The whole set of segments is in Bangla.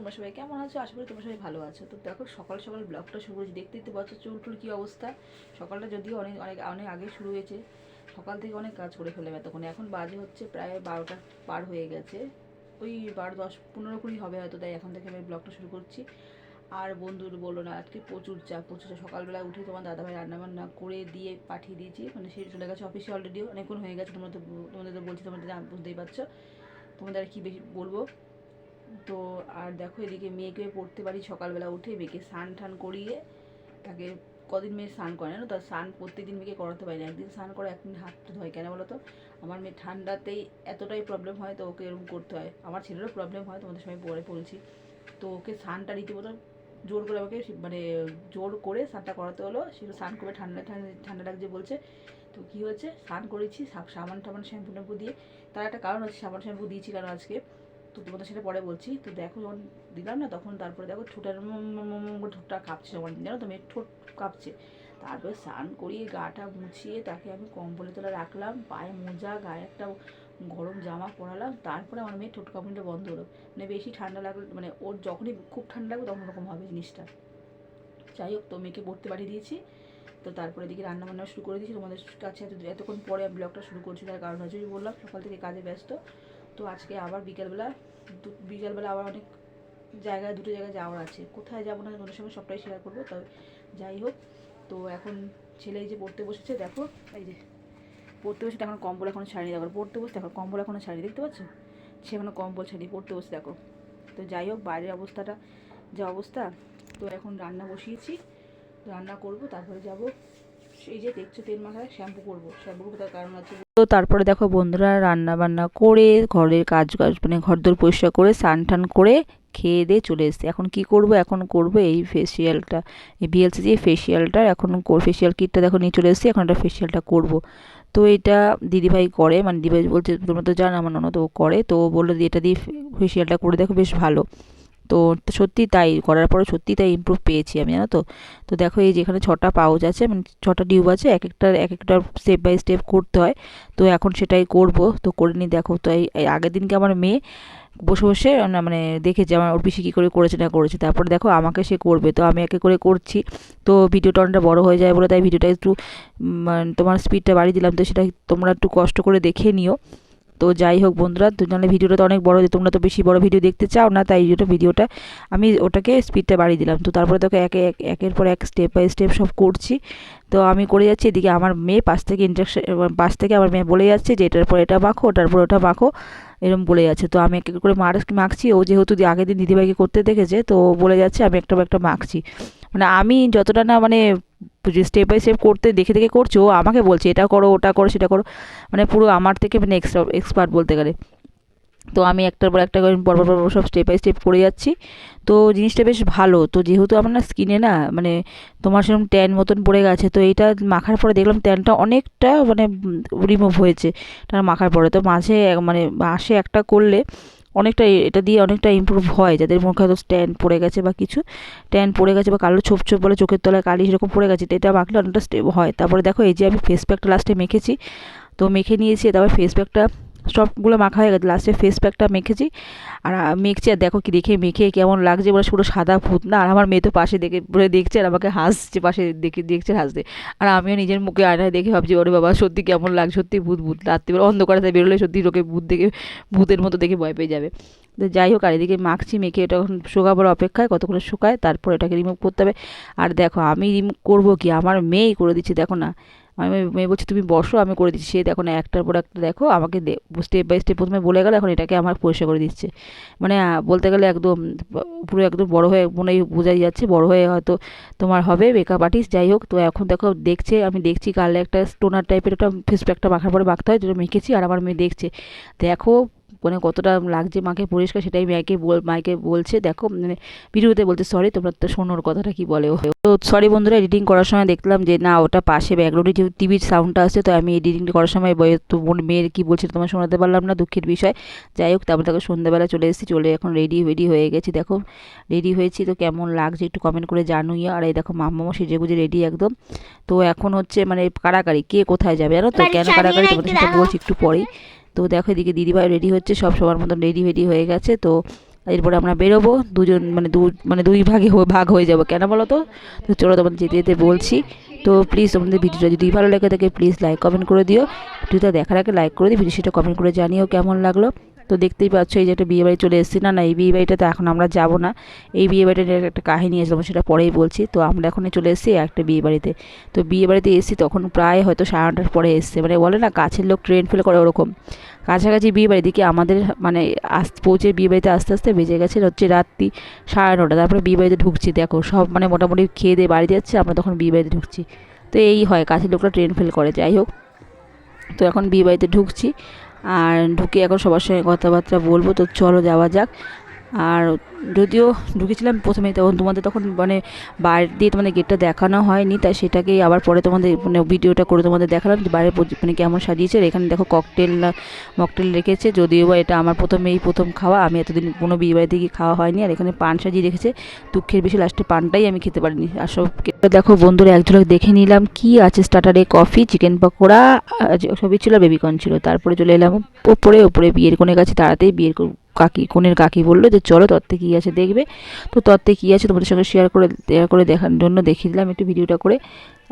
তোমরা সবাই কেমন আছো? আশা করি তোমরা সবাই ভালো আছো। তো দেখো, সকাল সকাল ব্লগটা শুরু করেছি। দেখতে দেখতে পাচ্ছ চুল টুল কী অবস্থা? সকালটা যদিও অনেক অনেক অনেক আগে শুরু হয়েছে। সকাল থেকে অনেক কাজ করে ফেললাম এতক্ষণ। এখন বাজে হচ্ছে প্রায় বারোটা পার হয়ে গেছে। ওই বারো দশ, পনেরো কুড়ি হবে হয়তো, তাই এখন থেকে আমি ব্লগটা শুরু করছি। আর বন্ধুর বলো না, আজকে প্রচুর চাপ, প্রচুর। সকালবেলা উঠে তোমার দাদাভাই রান্নাবান্না করে দিয়ে পাঠিয়ে দিয়েছি। মানে সে চলে গেছে অফিসে অলরেডি অনেকক্ষণ হয়ে গেছে, তোমরা তো, তোমাদের তো বলছি, তোমরা তো জান- বুঝতেই পারছ। তোমাদের আর কী বেশি বলব? তো আর দেখো এদিকে মেয়েকে পড়তে পারি সকালবেলা উঠে, মেয়েকে স্নান টান করিয়ে তাকে কদিন মেয়ে স্নান করে না তার স্নান প্রত্যেকদিন মেয়েকে করাতে পারি না। একদিন স্নান করে, একদিন হাত ধোয়। কেন বলো তো? আমার মেয়ে ঠান্ডাতেই এতটাই প্রবলেম হয় তো ওকে এরকম করতে হয়। আমার ছেলেরও প্রবলেম হয়, তোমাদের সবাই পরে বলছি। তো ওকে স্নানটা রীতিমতো জোর করে আমাকে মানে জোর করে স্নানটা করাতে হলো। সেটা স্নান করে ঠান্ডা ঠান্ডা ঠান্ডা লাগছে বলছে। তো কী হয়েছে? স্নান করেছি সাবান টাবান শ্যাম্পু ট্যাম্পু দিয়ে। তার একটা কারণ আছে সাবান শ্যাম্পু দিয়েছি কারণ আজকে? তো তোমাদের সেটা পরে বলছি, তো দেখো যখন দিলাম না, তখন তারপরে দেখো ঠোঁটের ঠোঁটটা কাঁপছে আমার জানো তো মেয়ের ঠোঁট কাঁপছে। তারপরে স্নান করিয়ে গাটা মুছিয়ে তাকে আমি কম্বলে তোলা রাখলাম, পায়ে মোজা, গায়ে একটা গরম জামা পরালাম, তারপরে আমার মেয়ের ঠোঁট কাঁপুনিটা বন্ধ হলো। মানে বেশি ঠান্ডা লাগল মানে ওর যখনই খুব ঠান্ডা লাগবে তখন ওরকম হবে জিনিসটা। যাই হোক, তো মেয়েকে পড়তে পাঠিয়ে দিয়েছি, তো তারপরে দিকে রান্না বান্না শুরু করে দিয়েছি। তোমাদের কাছে এত, এতক্ষণ পরে আমি ব্লগটা শুরু করছি, তার কারণ হচ্ছে বললাম সকাল থেকে কাজে ব্যস্ত। তো আজকে আবার বিকেলবেলা বিকেলবেলা আবার অনেক জায়গায়, দুটো জায়গায় যাওয়ার আছে। কোথায় যাব না তোমাদের সঙ্গে সবটাই শেয়ার করব, তবে যাই হোক, তো এখন ছেলে এই যে পড়তে বসেছে, দেখো, এই যে পড়তে বসে এখন কম্বল এখনও ছাড়িয়ে দেখো, পড়তে বসে, দেখো, কম্বল এখনও ছাড়িয়ে দেখতে পাচ্ছ? সে এখনও কম্বল ছাড়িয়ে পড়তে বসে, দেখো। তো যাই হোক, বাইরের অবস্থাটা, যা অবস্থা, তো এখন রান্না বসিয়েছি, রান্না করব, তারপরে যাব সেই যে দেখছ, তেল মাখায় শ্যাম্পু করব। শ্যাম্পু করব, তার কারণ আছে তো তারপরে দেখো বন্ধুরা রান্না বান্না করে, ঘরের কাজ মানে ঘরদোর পরিষ্কার করে স্নান টান করে খেয়ে দিয়ে চলে এসেছি। এখন কি করব? এখন করব এই ফেসিয়ালটা এই বিএলসি দিয়ে ফেসিয়ালটা এখন ফেসিয়াল কিটটা দেখো নিয়ে চলে এসেছি, এখন একটা ফেসিয়ালটা করব। তো এটা দিদিভাই করে মানে দিদিভাই বলছে, তোমরা তো জানো আমার ননদ ও করে, তো বলল যে এটা দিয়ে ফেসিয়ালটা করে দেখো, বেশ ভালো। তো সত্যি তাই, করার পরে সত্যি তাই ইমপ্রুভ পেয়েছি আমি, জানো তো? তো দেখো এই যেখানে ছটা পাউচ আছে মানে ছটা টিউব আছে, এক একটা এক একটা স্টেপ বাই স্টেপ করতে হয়। তো এখন সেটাই করব, তো করে নিই, দেখো। তো এই আগের দিনকে আমার মেয়ে বসে বসে মানে দেখেছে আমার ওর পিসি কী করে করেছে, না করেছে। তারপরে দেখো আমাকে সে করবে, তো আমি একে করে করছি। তো ভিডিওটা অনেকটা বড় হয়ে যায় বলে তাই ভিডিওটা একটু মানে তোমার স্পিডটা বাড়িয়ে দিলাম, তো সেটা তোমরা একটু কষ্ট করে দেখে নিও। তো যাই হোক বন্ধুরা তো জানলে ভিডিওটা তো অনেক বড় তোমরা তো বেশি বড় ভিডিও দেখতে চাও না, তাই জন্য ভিডিওটা আমি ওটাকে স্পিডটা বাড়িয়ে দিলাম। তো তারপরে তোকে একে এক, একের পর এক স্টেপ বাই স্টেপ সব করছি। তো আমি করে যাচ্ছি এদিকে আমার মেয়ে পাশ থেকে ইন্ট্রাকশন পাশ থেকে আমার মেয়ে বলে যাচ্ছে যে এটার পর এটা মাখো ওটার পর ওটা মাখো এরকম বলে যাচ্ছে। তো আমি এক এক করে মার মাখছি, ও যেহেতু আগের দিন দিদিভাইকে করতে দেখেছে, তো বলে যাচ্ছে আমি একটা একটা মাখছি। মানে আমি যতটা না মানে স্টেপ বাই স্টেপ করতে, দেখে দেখে করছ, আমাকে বলছে, এটা করো, ওটা করো, সেটা করো। মানে পুরো আমার থেকে মানে এক্সট্রা এক্সপার্ট বলতে গেলে। তো আমি একটার পর একটা করে, পর পর পর পর সব স্টেপ বাই স্টেপ করে যাচ্ছি। তো জিনিসটা বেশ ভালো। তো যেহেতু আমার না স্কিনে না মানে তোমার সেরকম ট্যান মতন পড়ে গেছে, তো এইটা মাখার পরে দেখলাম ট্যানটা অনেকটা মানে রিমুভ হয়েছে এটা মাখার পরে। তো মাঝে মানে মাসে একটা করলে অনেকটা এটা দিয়ে অনেকটা ইম্প্রুভ হয়। যাদের মুখে হয়তো স্ট্যান্ড পড়ে গেছে বা কিছু ট্যান পড়ে গেছে বা কালো ছোপ ছোপ বলে চোখের তলায় কালি সেরকম পড়ে গেছে, এটা মাখলে অনেকটা স্টেপ হয়। তারপরে দেখো এই যে আমি ফেস প্যাকটা লাস্টে মেখেছি, তো মেখে নিয়েছি, তারপর ফেস প্যাকটা সবগুলো মাখা হয়ে গেছে। লাস্টে ফেস প্যাকটা মেখেছি। আর মেখছি আর দেখো কি দেখে, মেখে কেমন লাগছে বলে পুরো সাদা ভূত না? আর আমার মেয়ে তো পাশে দেখে বলে দেখছে আর আমাকে হাসছে, পাশে দেখে, দেখছে হাসতে। আর আমিও নিজের মুখে আয়নায় দেখে ভাবছি, ওরে বাবা, সত্যি কেমন লাগে সত্যি ভূত ভূত রাত্রিবেলা অন্ধকারে তাই বেরোলে সত্যি লোকে ভূত দেখে, ভূতের মতো দেখে ভয় পেয়ে যাবে। তো যাই হোক, আর এদিকে মাখছি, মেখে এটা এখন শুকাবার অপেক্ষায়, কতক্ষণ শুকায়, তারপর এটাকে রিমুভ করতে হবে। আর দেখো, আমি রিমুভ করব কি? আমার মেয়েই করে দিচ্ছে, দেখো না। আমি মেয়ে বলছি, তুমি বসো, আমি করে দিচ্ছি। সে দেখো না, একটার পর একটা দেখো, আমাকে স্টেপ বাই স্টেপ প্রথমে বলে গেল, এখন এটাকে আমার পরিষ্কার করে দিচ্ছে। মানে বলতে গেলে একদম, পুরো একদম বড় হয়ে, মনে বোঝাই যাচ্ছে, বড় হয়ে হয়তো তোমার হবে মেকআপ আর্টিস্ট যাই হোক। তো এখন দেখো, দেখছে, আমি দেখছি কালে একটা স্টোনার টাইপের একটা ফেস প্যাকটা মাখার পরে মাখতে হয়, যেটা মেখেছি, আর আমার মেয়ে দেখছে। দেখো মানে কতটা লাগছে মাকে পরিষ্কার সেটাই মাকে বল মাকে বলছে দেখো মানে ভিডিওতে বলতে সরি তোমরা তো শোনোর কথাটা কি বলে ও? তো সরি বন্ধুরা এডিটিং করার সময় দেখলাম যে না ওটা পাশে ব্যাকগ্রাউন্ডে যে টিভির সাউন্ডটা আসছে তো আমি এডিটিং করার সময় বয়ে- তো বোন মেয়ের কী বলছিল তোমার শোনাতে পারলাম না দুঃখের বিষয়। যাই হোক তারপর দেখো সন্ধ্যাবেলা চলে এসেছি চলে এখন রেডি রেডি হয়ে গেছি দেখো। রেডি হয়েছি তো কেমন লাগছে একটু কমেন্ট করে জানুই আর এই দেখো মাম্মামও সেজে গুজে রেডি একদম। তো এখন হচ্ছে মানে কারাকারি কে কোথায় যাবে জানো তো? কেন কারাকারি তোমাদের সাথে বলছি একটু পরেই। তো দেখো এদিকে দিদিভাই রেডি হচ্ছে, সব সবার মতন রেডি ফেডি হয়ে গেছে। তো এরপরে আমরা বেরোবো, দুজন মানে দু মানে দুই ভাগে ভাগ হয়ে যাব। কেন বলো তো? তো চলো তোমাদের যেতে যেতে বলছি। তো প্লিজ তোমাদের ভিডিওটা যদি ভালো লেগে থাকে প্লিজ লাইক কমেন্ট করে দিও। ভিডিওটা দেখার আগে লাইক করে দিও ভিডিও সেটা কমেন্ট করে জানিও কেমন লাগল। তো দেখতেই পাচ্ছ এই যে একটা বিয়ে বাড়ি চলে এসেছি। না না, এই বিয়ে বাড়িটাতে এখন আমরা যাব না। এই বিয়ে বাড়িটার একটা কাহিনী আছে সেটা পরেই বলছি। তো আমরা এখন চলে এসেছি একটা বিয়ে বাড়িতে। তো বিয়ে বাড়িতে এসেছি তখন প্রায় হয়তো সাড়ে নটার পরে এসছে। মানে বলে না, কাছের লোক ট্রেন ফেল করে ওরকম। কাছাকাছি বিয়ে বাড়ি দিকে আমাদের মানে আস পৌঁছে বিয়ে বাড়িতে আস্তে আস্তে বেজে গেছে হচ্ছে রাত্রি সাড়ে নটা। তারপরে বিয়ে বাড়িতে ঢুকছি, দেখো সব মানে মোটামুটি খেয়ে দিয়ে বাড়ি যাচ্ছে, আমরা তখন বিয়ে বাড়িতে ঢুকছি। তো এই হয়, কাছের লোকরা ট্রেন ফেল করে। যাই হোক, তো এখন বিয়ে বাড়িতে ঢুকছি। আর ঢুকে এখন সবার সঙ্গে কথাবার্তা বলব তো চলো যাওয়া যাক। আর যদিও ঢুকেছিলাম প্রথমেই তখন তোমাদের তখন মানে বাইরে দিয়ে তোমাদের গেটটা দেখানো হয়নি, তাই সেটাকেই আবার পরে তোমাদের মানে ভিডিওটা করে তোমাদের দেখালাম যে বাইরে মানে কেমন সাজিয়েছে। এখানে দেখো ককটেল মকটেল রেখেছে। যদিও বা এটা আমার প্রথমেই প্রথম খাওয়া, আমি এতদিন কোনো বিয়ে বাড়িতে গিয়ে খাওয়া হয়নি। আর এখানে পান সাজিয়ে রেখেছে। দুঃখের বেশি লাস্টে পানটাই আমি খেতে পারিনি। আর সব দেখো বন্ধুরা, এক ঝলক দেখে নিলাম কি আছে স্টার্টারে কফি চিকেন পকোড়া সবই ছিল বেবিকর্ন ছিল। তারপরে চলে এলাম ওপরে ওপরে বিয়ের কোণের কাছে তাড়াতাড়ি বিয়ের কাকি কোণের কাকি বলল যে, চলো তত্ত্বে কী আছে দেখবে। তো তত্ত্বে কী আছে তোমাদের সঙ্গে শেয়ার করে শেয়ার করে দেখার জন্য দেখিয়ে দিলাম একটু ভিডিওটা করে।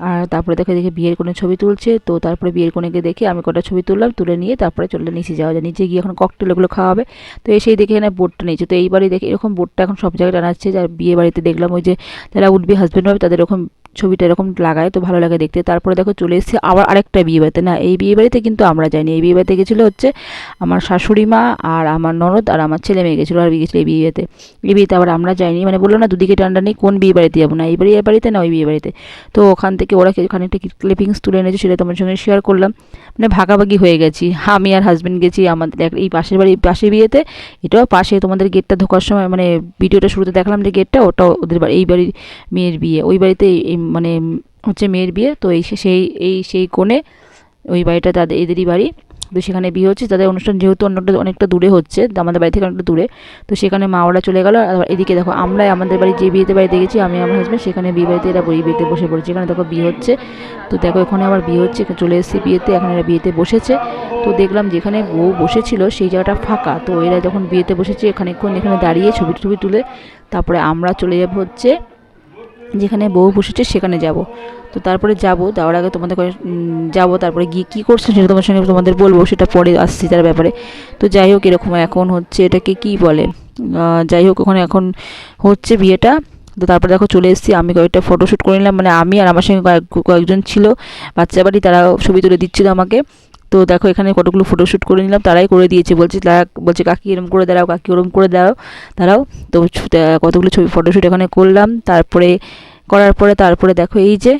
আর তারপরে দেখে দেখে বিয়ের কোণে ছবি তুলছে। তো তারপরে বিয়ের কোণেকে দেখে আমি কটা ছবি তুললাম, তুলে নিয়ে তারপরে চললে নিচে যাওয়া যায়। নিচে গিয়ে এখন ককটেল ওগুলো খাওয়া হবে। তো এসেই দেখে এখানে বোর্ডটা নিয়েছে তো এইবারে দেখে এরকম বোর্ডটা এখন সব জায়গায় টানাচ্ছে যার বিয়ে বাড়িতে দেখলাম ওই যে, যারা উঠবি হাজব্যান্ড হবে তাদের এরকম ছবিটা এরকম লাগায়, তো ভালো লাগে দেখতে। তারপরে দেখো চলে এসেছি আবার আরেকটা বিয়ে বাড়িতে। না, এই বিয়ে বাড়িতে কিন্তু আমরা যাইনি। এই বিয়ে বাড়িতে গেছিল হচ্ছে আমার শাশুড়ি মা আর আমার ননদ আর আমার ছেলে মেয়ে গেছিল আর গেছিল এই বিয়েতে এই বিয়েতে আবার আমরা যাইনি। মানে বলল না, দুদিকে টান্ডা নেই, কোন বিয়ে বাড়িতে যাব না? এই বাড়ি এ বাড়িতে না ওই বিয়ে বাড়িতে। তো ওখান থেকে ওরা খানিকটা ক্লিপিংস তুলে এনেছে, সেটা তোমার সঙ্গে শেয়ার করলাম। মানে ভাগাভাগি হয়ে গেছি। আমি আর হাজব্যান্ড গেছি, আমাদের এই পাশের বাড়ি পাশের বিয়েতে। এটাও পাশে তোমাদের গেটটা ঢোকার সময় মানে ভিডিওটা শুরুতে দেখলাম যে গেটটা ওটাও ওদের এই বাড়ির মেয়ের বিয়ে। ওই বাড়িতে এই মানে হচ্ছে মেয়ের বিয়ে, তো এই সেই এই, সেই কোণে ওই বাড়িটা তাদের, এদেরই বাড়ি। তো সেখানে বিয়ে হচ্ছে, তাদের অনুষ্ঠান যেহেতু অন্যটা, অনেকটা দূরে হচ্ছে, আমাদের বাড়ি থেকে অনেকটা দূরে, তো সেখানে মা ওরা চলে গেল, আর এদিকে দেখো আমরা আমাদের বাড়ি, যে বিয়েতে বাড়িতে গেছি আমি আমার হাজব্যান্ড সেখানে বিয়ে বাড়িতে এরা বই, বিয়েতে বসে পড়েছে। এখানে দেখো বিয়ে হচ্ছে, তো দেখো এখানে আবার বিয়ে হচ্ছে চলে এসেছি বিয়েতে, এখন এরা বিয়েতে বসেছে। তো দেখলাম যেখানে বউ বসেছিল, সেই জায়গাটা ফাঁকা, তো এরা যখন বিয়েতে বসেছে এখানেক্ষণ এখানে দাঁড়িয়ে ছবি টবি তুলে, তারপরে আমরা চলে যাব হচ্ছে যেখানে বউ বসেছে সেখানে যাব। তো তারপরে যাব, যাওয়ার আগে তোমাদের যাব, তারপরে গিয়ে কী করছে সেটা তোমার সঙ্গে তোমাদের বলব, সেটা পরে আসছি তার ব্যাপারে। তো যাই হোক, এরকম এখন হচ্ছে এটাকে কি বলে? যাই হোক ওখানে এখন হচ্ছে বিয়েটা। তো তারপরে দেখো চলে এসেছি, আমি কয়েকটা ফটোশ্যুট করে নিলাম। মানে আমি আর আমার সঙ্গে কয়েক কয়েকজন ছিল, বাচ্চা বাড়ি, তারা ছবি তুলে দিচ্ছিল আমাকে। তো দেখো, এখানে কতগুলো ফটোশ্যুট করে নিলাম, তারাই করে দিয়েছে। বলছে তারা বলছে, কাকি এরম করে দাঁড়াও, কাকি ওরম করে দাঁড়াও তারাও তো কতগুলো ছবি ফটোশ্যুট এখানে করলাম, তারপরে, করার পরে তারপরে দেখো, এই যে,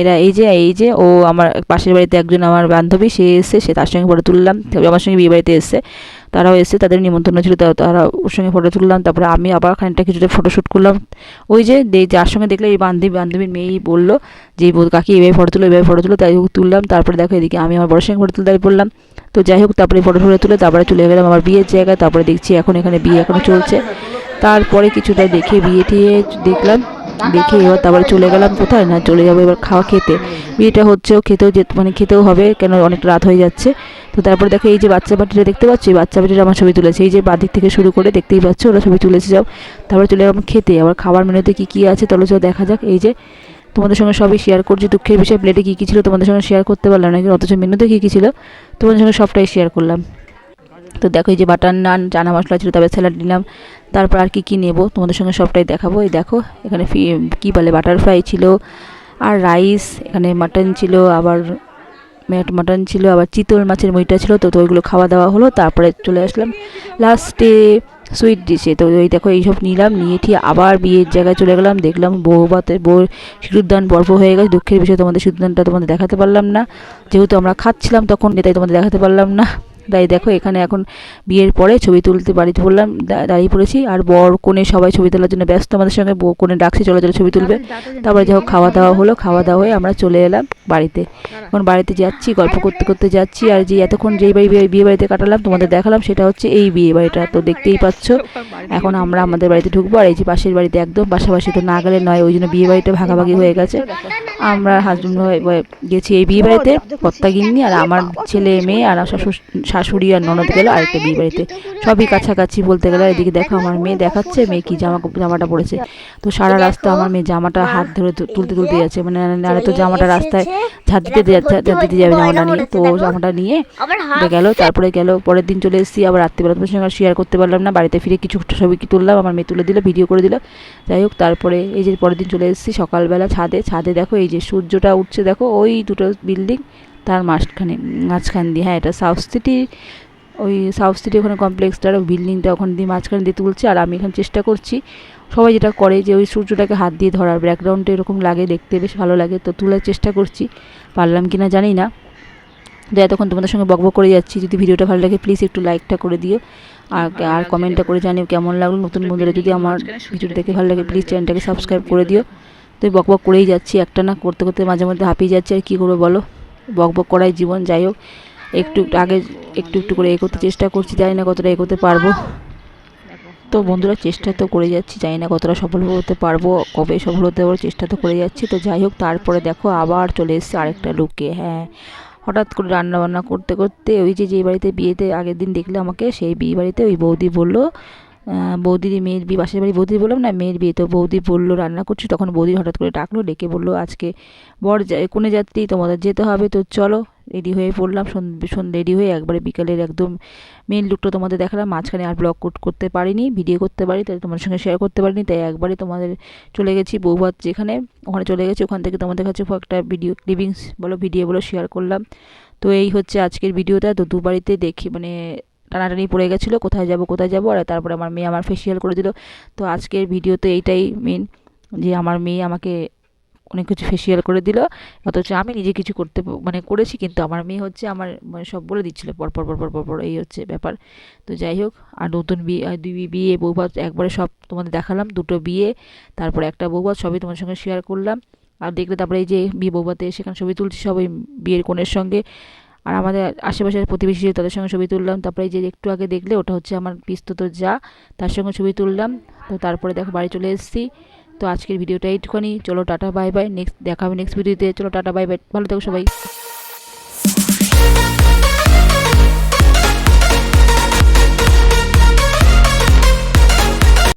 এরা এই যে এই যে, ও আমার পাশের বাড়িতে একজন আমার বান্ধবী, সে এসে সে তার সঙ্গে ফটো তুললাম আমার সঙ্গে বিয়ে বাড়িতে এসছে। তারাও এসে তাদের নিমন্ত্রণ ছিল, তারা ওর সঙ্গে ফটো তুললাম, তারপরে আমি আবার খানিকটা কিছুটা ফটোশ্যুট করলাম। ওই যে যার সঙ্গে দেখলে এই বান্ধবী, বান্ধবীর মেয়েই বলল যে কাকি এভাবে ফটো তুলো, এভাবে ফটো তুলো। তাই হোক, তুললাম, তারপরে দেখো এদিকে আমি আমার বড় সঙ্গে ফটো তুলতে পড়লাম তো যাই হোক, তারপরে ফটো ফটো তুলে, তারপরে চলে গেলাম আমার বিয়ের জায়গায়, তারপরে দেখছি এখন এখানে বিয়ে এখনও চলছে। তারপরে কিছুটা দেখে বিয়ে টিয়ে দেখলাম। দেখে এবার তারপরে চলে গেলাম কোথায়? না, চলে যাব এবার খাওয়া খেতে। বিয়েটা হচ্ছেও খেতেও যে মানে খেতেও হবে, কেন অনেক রাত হয়ে যাচ্ছে। তো তারপরে দেখো এই যে বাচ্চা বাটিটা দেখতে পাচ্ছি? বাচ্চা বাটিটা আমার ছবি তুলেছে। এই যে বাদিক থেকে শুরু করে দেখতেই পাচ্ছ, ওরা ছবি তুলেছে যাও তারপরে চলে গেলাম খেতে। আবার খাবার মেনুতে কী কী আছে চলো চলো দেখা যাক। এই যে তোমাদের সঙ্গে সবই শেয়ার করছি। দুঃখের বিষয় প্লেটে কী কী ছিল তোমাদের সঙ্গে শেয়ার করতে পারলাম না অথচ মেনুতে কী কী ছিল তোমাদের সঙ্গে সবটাই শেয়ার করলাম। তো দেখো এই যে বাটার নান, চানা মশলা ছিল, তারপরে স্যালাড নিলাম। তারপর আর কি কি নেব? তোমাদের সঙ্গে সবটাই দেখাবো। এই দেখো, এখানে ফি কী বলে বাটার ফ্রাই ছিল, আর রাইস এখানে মাটন ছিল, আবার মাটন ছিল, আবার চিতল মাছের মুইটা ছিল, তো তো ওইগুলো খাওয়া দাওয়া হলো, তারপরে চলে আসলাম। লাস্টে সুইট ডিশে তো ওই দেখো, এইসব নিলাম, নিয়ে ঠিক আবার বিয়ের জায়গায় চলে গেলাম, দেখলাম বউ বাতে বউ সিঁদুরদান পর্ব হয়ে গেছে, দুঃখের বিষয় তোমাদের সিঁদুরদানটা তোমাদের দেখাতে পারলাম না। যেহেতু আমরা খাচ্ছিলাম তখন তাই তোমাদের দেখাতে পারলাম না। তাই দেখো এখানে এখন বিয়ের পরে ছবি তুলতে বাড়িতে বললাম দাঁড়িয়ে পড়েছি। আর বর কোণে সবাই ছবি তোলার জন্য ব্যস্ত আমাদের সঙ্গে কোণে ডাকছে চলে চলে ছবি তুলবে। তারপরে যখন খাওয়া দাওয়া হলো খাওয়া দাওয়া হয়ে আমরা চলে এলাম বাড়িতে। এখন বাড়িতে যাচ্ছি গল্প করতে করতে যাচ্ছি। আর যে এতক্ষণ যেই বাড়ি বিয়ে- বিয়ে বাড়িতে কাটালাম তোমাদের দেখালাম সেটা হচ্ছে এই বিয়ে বাড়িটা। তো দেখতেই পাচ্ছ এখন আমরা আমাদের বাড়িতে ঢুকবো। আর এই যে পাশের বাড়িতে একদম পাশাপাশি তো না গেলে নয় ওই জন্য বিয়ে বাড়িটা ভাগাভাগি হয়ে গেছে। আমরা হাজব্যান্ড গেছি এই বিয়ে বাড়িতে কর্তা গিন্নি আর আমার ছেলে মেয়ে আর শাশুড় আর ননদ গেল আরেকটা বিয়ে বাড়িতে সবই কাছাকাছি বলতে গেলে এদিকে দেখো আমার মেয়ে দেখাচ্ছে, মেয়ে কি জামা জামাটা পরেছে তো সারা রাস্তা আমার মেয়ে জামাটা হাত ধরে তুলতে তুলতে যাচ্ছে মানে নাহলে তো জামাটা রাস্তায় ঝাঁট দিতে দিতে যাবে জামাটা নিয়ে। তো জামাটা নিয়ে গেল, তারপরে গেল, পরের দিন চলে এসেছি আবার রাত্রিবেলা তোমার সঙ্গে শেয়ার করতে পারলাম না, বাড়িতে ফিরে কিছু ছবি কি তুললাম, আমার মেয়ে তুলে দিল ভিডিও করে দিল। যাই হোক, তারপরে এই যে পরের দিন চলে এসেছি, সকালবেলা ছাদে ছাদে দেখো এই যে সূর্যটা উঠছে দেখো ওই দুটো বিল্ডিং তার মাঝখানে মাঝখান দিয়ে। হ্যাঁ এটা সাউথ সিটি ওই সাউথ সিটি ওখানে কমপ্লেক্সটার ওই বিল্ডিংটা ওখানে দিয়ে মাঝখানে দিয়ে তুলছে। আর আমি এখানে চেষ্টা করছি সবাই যেটা করে যে ওই সূর্যটাকে হাত দিয়ে ধরার। ব্যাকগ্রাউন্ডটা এরকম লাগে দেখতে বেশ ভালো লাগে তো তোলার চেষ্টা করছি। পারলাম কি না জানি না। তো এতক্ষণ তোমাদের সঙ্গে বকবক করে যাচ্ছি। যদি ভিডিওটা ভালো লাগে প্লিজ একটু লাইকটা করে দিও। আর আর কমেন্টটা করে জানিও কেমন লাগল। নতুন বন্ধুরা যদি আমার ভিডিওটা দেখে ভালো লাগে প্লিজ চ্যানেলটাকে সাবস্ক্রাইব করে দিও। তো এই বকবক করেই যাচ্ছি, একটা না করতে করতে মাঝে মধ্যে হাঁপিয়ে যাচ্ছে, আর কী করব বলো? বকবক করাই জীবন, যাই হোক, একটু আগে একটু একটু করে এগোতে চেষ্টা করছি, জানি না কতটা এগোতে পারব। তো বন্ধুরা, চেষ্টা তো করে যাচ্ছি, জানি না কতটা সফল হতে পারব, কবে সফল হতে পারব, চেষ্টা তো করে যাচ্ছি। তো যাই হোক, তারপরে দেখো, আবার চলে এসেছে আরেকটা লুকে হ্যাঁ। হঠাৎ করে রান্না বান্না করতে করতে ওই যে যে বাড়িতে বিয়েতে আগের দিন দেখলে আমাকে, সেই বিয়ে বাড়িতে ওই বৌদি বলল বৌদির মেয়ের বিয়ে, পাশের বাড়ি বৌদি বললাম না, মেয়ের বিয়ে। তো বৌদি বলল, রান্না করছি। তখন বৌদি হঠাৎ করে ডাকলো, ডেকে বলল, আজকে বর কোনে যাত্রী, তোমাদের যেতে হবে। তো চলো, রেডি হয়ে পড়লাম। সন্ধ্যে রেডি হয়ে একবারে বিকালের একদম মেন লুকটা তোমাদের দেখালাম। মাঝখানে আর ব্লগ করতে পারিনি ভিডিও করতে পারি তাই তোমাদের সঙ্গে শেয়ার করতে পারিনি। তাই একবারে তোমাদের চলে গেছি বৌভাত যেখানে, ওখানে চলে গেছি। ওখান থেকে তোমাদের কাছে একটা ভিডিও ক্লিপিংস বলো ভিডিও বলো শেয়ার করলাম। তো এই হচ্ছে আজকের ভিডিওটা তো দু বাড়িতে দেখি মানে টানাটানি পড়ে গেছিল, কোথায় যাব কোথায় যাব, আর তারপরে আমার মেয়ে আমার ফেসিয়াল করে দিল। তো আজকের ভিডিও তো এইটাই মেন যে আমার মেয়ে আমাকে অনেক কিছু ফেসিয়াল করে দিল, অথচ আমি নিজে কিছু করতে মানে করেছি, কিন্তু আমার মেয়ে হচ্ছে আমার মানে সব বলে দিচ্ছিল, পর পর পর পর পর পর, এই হচ্ছে ব্যাপার। তো যাই হোক, আর নতুন বিয়ে দুই বিয়ে বৌভাত একবারে সব তোমাদের দেখালাম, দুটো বিয়ে, তারপরে একটা বৌভাত সবই তোমার সঙ্গে শেয়ার করলাম। আর দেখলে তারপরে এই যে বিয়ে বৌভাতে সেখানে ছবি তুলছি, সবাই বিয়ের কোণের সঙ্গে। আর আমাদের আশেপাশের প্রতিবেশী তাদের সঙ্গে ছবি তুললাম, তারপরে যে একটু আগে দেখলে, ওটা হচ্ছে আমার পিস্তত যা, তার সঙ্গে ছবি তুললাম। তো তারপরে দেখো বাড়ি চলে এসেছি। তো আজকের ভিডিওটা এইটুখানি। চলো টাটা, বাই বাই। নেক্সট দেখাবে নেক্সট ভিডিওতে। চলো টাটা, বাই বাই। ভালো থাকো সবাই।